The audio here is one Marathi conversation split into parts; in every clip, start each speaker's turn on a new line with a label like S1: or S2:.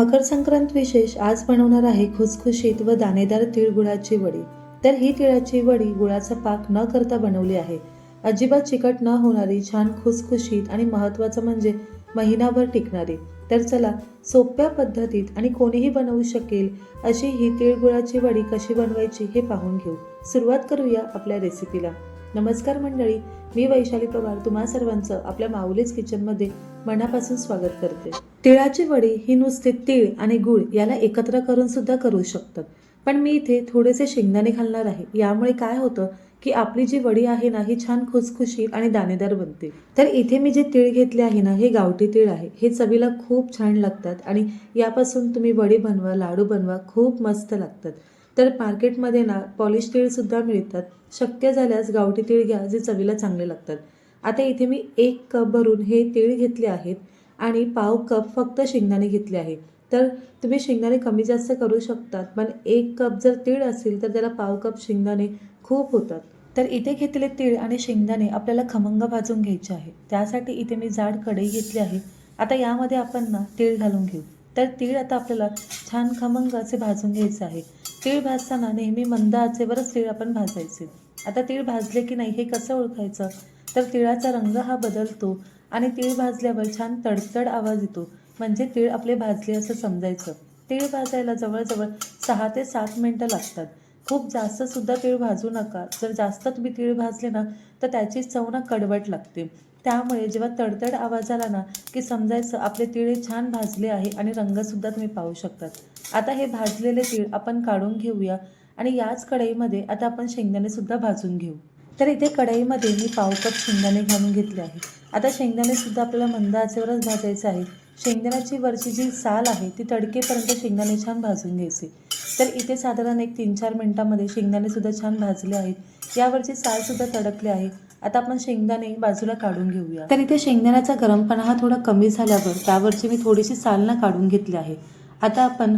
S1: मकर संक्रांत विशेष आज बनवणार आहे खुसखुशीत व दाणेदार तिळगुळाची वडी. तर ही तिळाची वडी गुळाचा पाक न करता बनवली आहे. अजिबात चिकट न होणारी छान खुसखुशीत आणि महत्त्वाचं म्हणजे महिनाभर टिकणारी. तर चला सोप्या पद्धतीत आणि कोणीही बनवू शकेल अशी ही तिळगुळाची वडी कशी बनवायची हे पाहून घेऊ. सुरुवात करूया आपल्या रेसिपीला नमस्कार मंडळी मी वैशाली पवार तुम्हा सर्वांचं आपल्या माऊलीच किचनमध्ये मनापासून स्वागत करते. तिळाची वडी ही नुसते तीळ आणि गुळ याला एकत्र करून सुद्धा करू शकतात. पण मी इथे थोडेसे शेंगदाणे घालणार आहे. यामुळे काय होतं की आपली जी वडी आहे ना ही छान खुसखुशीत आणि दाणेदार बनते. तर इथे मी जे तीळ घेतले आहे ना हे गावठी तीळ आहे. हे चवीला खूप छान लागतात आणि यापासून तुम्ही वडी बनवा लाडू बनवा खूप मस्त लागतात. तर मार्केटमध्ये ना पॉलिश तीळसुद्धा मिळतात. शक्य झाल्यास गावठी तीळ घ्या जे चवीला चांगले लागतात. आता इथे मी एक कप भरून हे तीळ घेतले आहेत आणि पाव कप फक्त शेंगदाणे घेतले आहे तर तुम्ही शेंगदाणे कमी जास्त करू शकतात पण एक कप जर तीळ असेल तर त्याला पाव कप शेंगदाणे खूप होतात. तर इथे घेतलेले तीळ आणि शेंगदाणे आपल्याला खमंग भाजून घ्यायचे आहे त्यासाठी इथे मी जाड कढई घेतली आहे. आता यामध्ये आपण ना तीळ घालून घेऊ. तर तीळ आता आपल्याला छान खमंग असे भाजून घ्यायचं आहे. तीळ भाजताना नेहमी मंद आचेवरच तीळ आपण भाजायचे. आता तीळ भाजले की नाही हे कसं ओळखायचं? तर तिळाचा रंग हा बदलतो आणि तीळ भाजल्यावर छान तडतड आवाज येतो. म्हणजे तीळ आपले भाजले असं समजायचं. तीळ भाजायला जवळजवळ सहा ते सात मिनटं लागतात. खूप जास्त सुद्धा तीळ भाजू नका. जर जास्त तुम्ही तीळ भाजले ना तर त्याची चव ना कडवट लागते. त्यामुळे जेव्हा तडतड आवाज आला ना की समजायचं आपले तिळे छान भाजले आहे आणि रंगसुद्धा तुम्ही पाहू शकतात. आता हे भाजलेले तीळ आपण काढून घेऊया आणि याच कढईमध्ये आता आपण शेंगदाणे सुद्धा भाजून घेऊ. तर इथे कढईमध्ये मी पाव कप शेंगदाणे घालून घेतले आहे. आता शेंगदाणे सुद्धा आपल्याला मंद आचेवरच भाजायचे आहे शेंगदाण्याची वरची जी साल आहे ती तडकेपर्यंत शेंगदाणे छान भाजून घ्यायचे. तर इथे साधारण एक तीन चार मिनटामध्ये शेंगदाणे सुद्धा छान भाजले आहेत. यावरची साल सुद्धा तडकली आहे. आता आपण शेंगदाणे बाजूला काढून घेऊया. तर इथे शेंगदाण्याचा गरमपणा हा थोडा कमी झाल्यावर त्यावरची मी थोडीशी सालना काढून घेतली आहे. आता आपण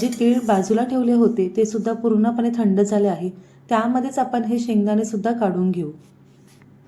S1: जे तीळ बाजूला ठेवले होते ते सुद्धा पूर्णपणे थंड झाले आहे. त्यामध्येच आपण हे शेंगदाणे सुद्धा काढून घेऊ.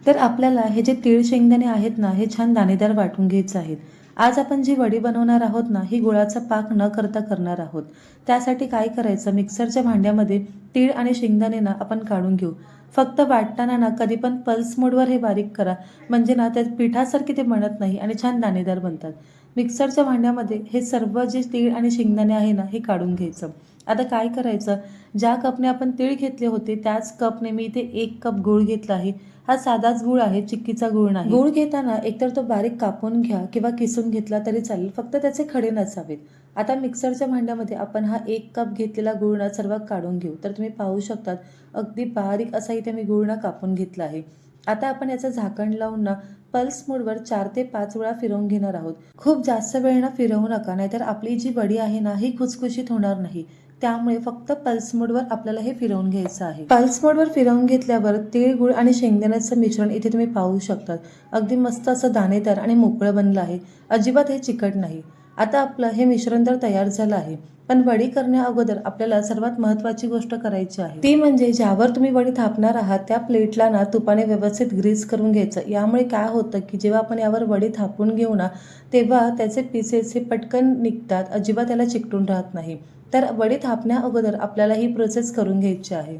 S1: तर आपल्याला हे जे तीळ शेंगदाणे आहेत ना हे छान दाणेदार वाटून घ्यायचे आहेत. आज आपण जी वडी बनवणार आहोत ना ही गुळाचा पाक न करता करणार आहोत. त्यासाठी काय करायचं? मिक्सरच्या भांड्यामध्ये तीळ आणि शेंगदाणे ना आपण काढून घेऊ. फक्त वाटताना ना कधी पण पल्स मोडवर हे बारीक करा. म्हणजे ना त्यात पिठासारखे ते बनत नाही आणि छान दाणेदार बनतात. मिक्सरच्या भांड्यामध्ये हे सर्व जे तीळ आणि शेंगदाणे आहे ना हे काढून घ्यायचं. आता काय करायचं? ज्या कपने आपण तीळ घेतले होते त्याच कपने मी इथे एक कप गूळ घेतला आहे. हा साधाच गूळ आहे चिक्कीचा गूळ नाही. गूळ घेताना एकतर तो बारीक कापून घ्या किंवा किसून घेतला तरी चालेल फक्त त्याचे खडे नसावेत. आता मिक्सरच्या भांड्यामध्ये आपण हा एक कप घेतलेला गुळणा सर्व काढून घेऊ. तर तुम्ही पाहू शकतात अगदी बारीक असा इथे मी गुळणा कापून घेतला आहे. आता आपण याचं झाकण लावून ना पल्स मोडवर चार ते पाच वेळा फिरवून घेणार आहोत. खूप जास्त वेळ ना फिरवू नका नाहीतर आपली जी वडी आहे ना ही खुसखुशीत होणार नाही. त्यामुळे फक्त पल्स मोडवर आपल्याला हे फिरवून घ्यायचं आहे. पल्स मोडवर फिरवून घेतल्यावर तीळ गुळ आणि शेंगदाण्याचं मिश्रण इथे तुम्ही पाहू शकतात. अगदी मस्त असं दाणेदार आणि मोकळं बनलं आहे. अजिबात हे चिकट नाही. आता आपलं हे मिश्रण तर तयार झालं आहे. पण वडी करण्या अगोदर आपल्याला सर्वात महत्त्वाची गोष्ट करायची आहे. ती म्हणजे ज्यावर तुम्ही वडी थापणार आहात त्या प्लेटला ना तुपाने व्यवस्थित ग्रीस करून घ्यायचं. यामुळे काय होतं की जेव्हा आपण यावर वडी थापून घेऊ ना तेव्हा त्याचे पीसेस हे पटकन निघतात अजिबात त्याला चिकटून राहत नाही. तर वडी थापण्या अगोदर आपल्याला ही प्रोसेस करून घ्यायची आहे.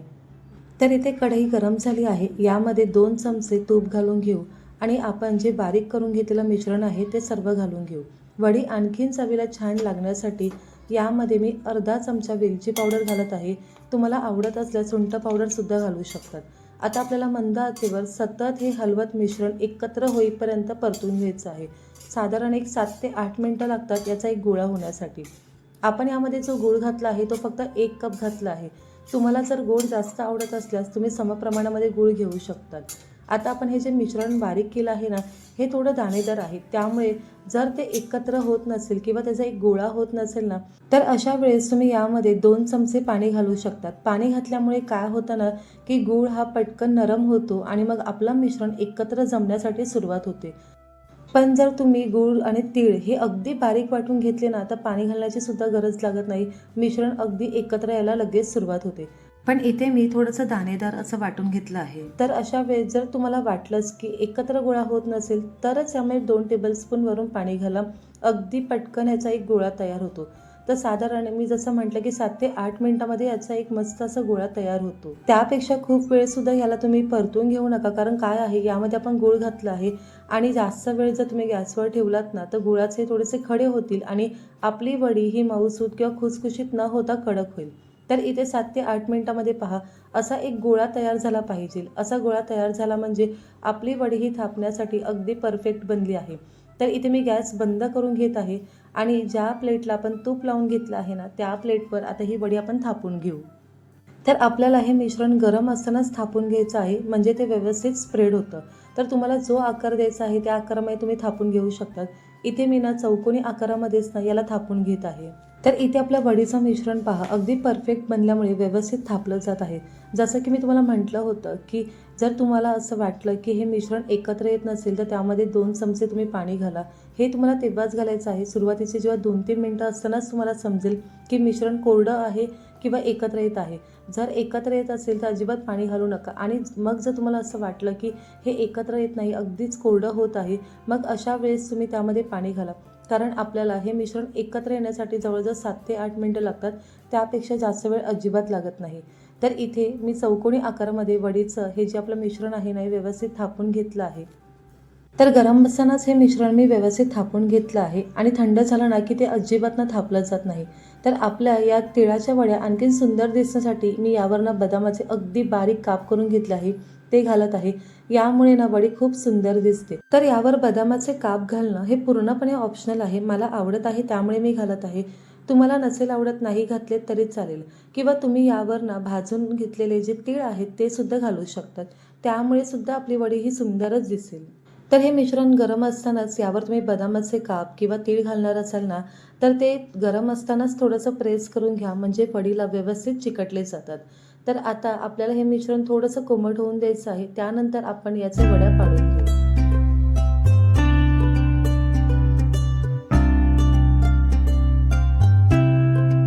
S1: तर इथे कढई गरम झाली आहे. यामध्ये दोन चमचे तूप घालून घेऊ आणि आपण जे बारीक करून घेतलेलं मिश्रण आहे ते सर्व घालून घेऊ. वडी आणखीन चवीला छान लागण्यासाठी यामध्ये मी अर्धा चमचा वेलची पावडर घालत आहे. तुम्हाला आवडत असल्यास सुंठ पावडरसुद्धा घालू शकतात. आता आपल्याला मंद आचेवर सतत हे हलवत मिश्रण एकत्र होईपर्यंत परतून घ्यायचं आहे. साधारण एक सात ते आठ मिनटं लागतात याचा एक गोळा होण्यासाठी. आपण यामध्ये जो गूळ घातला आहे तो फक्त एक कप घातला आहे. तुम्हाला जर गोड जास्त आवडत असल्यास तुम्ही समप्रमाणामध्ये गूळ घेऊ शकतात. आता आपण हे जे मिश्रण बारीक केलं आहे ना हे थोडं दाणेदार आहे. त्यामुळे जर ते एकत्र होत नसेल किंवा त्याचा एक गोळा होत नसेल ना तर अशा वेळेस तुम्ही यामध्ये दोन चमचे पाणी घालू शकतात. पाणी घातल्यामुळे काय होतं ना की गूळ हा पटकन नरम होतो आणि मग आपलं मिश्रण एकत्र जमण्यासाठी सुरुवात होते. पण जर तुम्ही गूळ आणि तीळ हे अगदी बारीक वाटून घेतले ना तर पाणी घालण्याची सुद्धा गरज लागत नाही. मिश्रण अगदी एकत्र यायला लगेच सुरुवात होते. पण इथे मी थोडंसं दाणेदार असं वाटून घेतलं आहे. तर अशा वेळेस जर तुम्हाला वाटलंच की एकत्र गोळा होत नसेल तरच यामध्ये दोन टेबलस्पूनवरून पाणी घाला. अगदी पटकन याचा एक गोळा तयार होतो. तर साधारण मी जसं म्हटलं की सात ते आठ मिनिटामध्ये याचा एक मस्त असा गोळा तयार होतो. त्यापेक्षा खूप वेळ सुद्धा याला तुम्ही परतून घेऊ नका कारण काय आहे यामध्ये आपण गुळ घातला आहे आणि जास्त वेळ जर तुम्ही गॅसवर ठेवलात ना तर गुळाचे थोडेसे खडे होतील आणि आपली वडी ही मऊसूत किंवा खुसखुशीत न होता कडक होईल. तर इथे सात ते आठ मिनिटामध्ये पहा. असा एक गोळा तयार झाला पाहिजे. असा गोळा तयार झाला म्हणजे आपली वडी ही थापण्यासाठी अगदी परफेक्ट बनली आहे. तर इथे मी गॅस बंद करून घेत आहे आणि ज्या प्लेटला आपण तूप लावून घेतलं आहे ना त्या प्लेटवर आता ही वडी आपण थापून घेऊ. तर आपल्याला हे मिश्रण गरम असतानाच थापून घ्यायचं आहे म्हणजे ते व्यवस्थित स्प्रेड होतं. तर तुम्हाला जो आकार द्यायचा आहे त्या आकारामध्ये तुम्ही थापून घेऊ शकतात. इथे मी ना चौकोनी आकारामध्येच ना याला थापून घेत आहे. तर इथे आपल्या वडीचं मिश्रण पहा. अगदी परफेक्ट बनल्यामुळे व्यवस्थित थापलं जात आहे. जसं की मी तुम्हाला म्हटलं होतं की जर तुम्हाला असं वाटलं की हे मिश्रण एकत्र येत नसेल तर त्यामध्ये दोन चमचे तुम्ही पाणी घाला. हे तुम्हाला तेव्हाच घालायचं आहे. सुरुवातीचे जेव्हा दोन तीन मिनटं असतानाच तुम्हाला समजेल की मिश्रण कोरडं आहे किंवा एकत्र येत आहे. जर एकत्र येत असेल तर अजिबात पाणी घालू नका. आणि मग जर तुम्हाला असं वाटलं की हे एकत्र येत नाही अगदीच कोरडं होत आहे मग अशा वेळेस तुम्ही त्यामध्ये पाणी घाला. कारण आपल्याला हे मिश्रण एकत्र येण्यासाठी जवळजवळ सात ते आठ मिनटं लागतात. त्यापेक्षा जास्त वेळ अजिबात लागत नाही. तर इथे मी चौकोनी आकारामध्ये वडीचं हे जे आपलं मिश्रण आहे ना हे व्यवस्थित थापून घेतलं आहे. तर गरम असतानाच हे मिश्रण मी व्यवस्थित थापून घेतलं आहे आणि थंड झालं ना की ते अजिबात ना थापलं जात नाही. तर आपल्या या तिळाच्या वड्या आणखीन सुंदर दिसण्यासाठी मी यावरनं बदामाचे अगदी बारीक काप करून घेतले आहे. ते घालत आहे. यामुळे ना वडी खूप सुंदर दिसते. तर यावर बदामाचे काप घालणं हे पूर्णपणे ऑप्शनल आहे. मला आवडत आहे त्यामुळे मी घालत आहे. तुम्हाला नसेल आवडत नाही घातले तरी चालेल. किंवा तुम्ही यावर ना भाजून घेतलेले जे तीळ आहेत ते सुद्धा घालू शकतात. त्यामुळे सुद्धा आपली वडी ही सुंदरच दिसेल. तर हे मिश्रण गरम असतानाच यावर तुम्ही बदामाचे काप किंवा तीळ घालणार असाल ना तर ते गरम असतानाच थोडंसं प्रेस करून घ्या म्हणजे फडीला व्यवस्थित चिकटले जातात. तर आता आपल्याला हे मिश्रण थोडंसं कोमट होऊन द्यायचं आहे त्यानंतर आपण याचे वड्या पाडून घेऊ.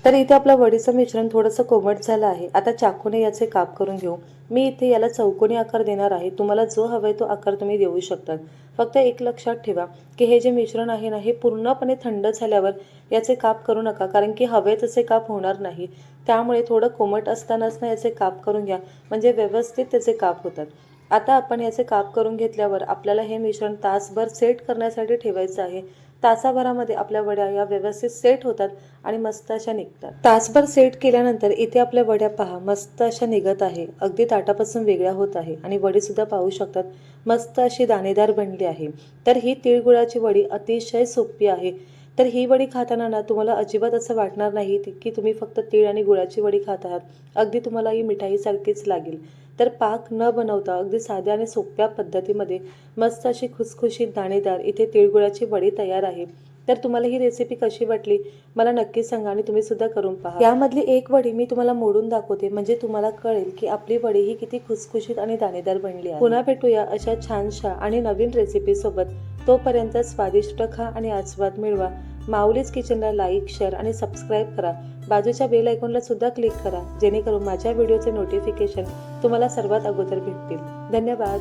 S1: तर इथे आपलं वडीचं मिश्रण थोडंसं कोमट झालं आहे. आता चाकूने याचे काप करून घेऊ. मी इथे याला चौकोनी आकार देणार आहे. तुम्हाला जो हवा आहे तो आकार तुम्ही देऊ शकतात. फक्त एक लक्षात ठेवा की हे जे मिश्रण आहे ना हे पूर्णपणे थंड झाल्यावर याचे काप करू नका कारण की हवे तसे काप होणार नाही. त्यामुळे थोडं कोमट असतानाच ना याचे काप करून घ्या. म्हणजे व्यवस्थित त्याचे काप होतात. आता आपण याचे काप करून घेतल्यावर आपल्याला हे मिश्रण तासभर सेट करण्यासाठी ठेवायचं आहे. तासाभरामध्ये आपल्या वड्या या व्यवस्थित सेट होतात आणि मस्त अशा निघतात. तासभर सेट केल्यानंतर इथे आपल्या वड्या पहा मस्त अशा निघत आहे. अगदी ताटापासून वेगळ्या होत आहे आणि वडीसुद्धा पाहू शकतात मस्त अशी दाणेदार बनली आहे. तर ही तिळगुळाची वडी अतिशय सोपी आहे. तर ही वडी खाताना ना तुम्हाला अजिबात असं वाटणार नाही की तुम्ही फक्त तीळ आणि गुळाची वडी खात आहात. अगदी तुम्हाला ही मिठाईसारखीच लागेल. तर पाक न बनवता अगदी साध्या आणि सोप्या पद्धतीमध्ये मस्त अशी खुसखुशीत दाणेदार इथे तिळगुळाची वडी तयार आहे. तर तुम्हाला ही रेसिपी कशी वाटली? मला नक्की सांगा आणि तुम्ही सुद्धा करून पहा. यामधली एक वडी मी तुम्हाला मोडून दाखवते. म्हणजे तुम्हाला कळेल की आपली वडी ही किती खुसखुशीत आणि दाणेदार बनली आहे. पुन्हा भेटूया अशा छानशा आणि नवीन रेसिपी सोबत. तोपर्यंत स्वादिष्ट खा आणि आस्वाद मिळवा. माऊलीज किचनला लाईक शेअर आणि सबस्क्राईब करा. बाजूच्या बेल आयकॉनला सुद्धा क्लिक करा जेणेकरून माझ्या व्हिडिओचे नोटिफिकेशन तुम्हाला सर्वात अगोदर भेटतील. धन्यवाद.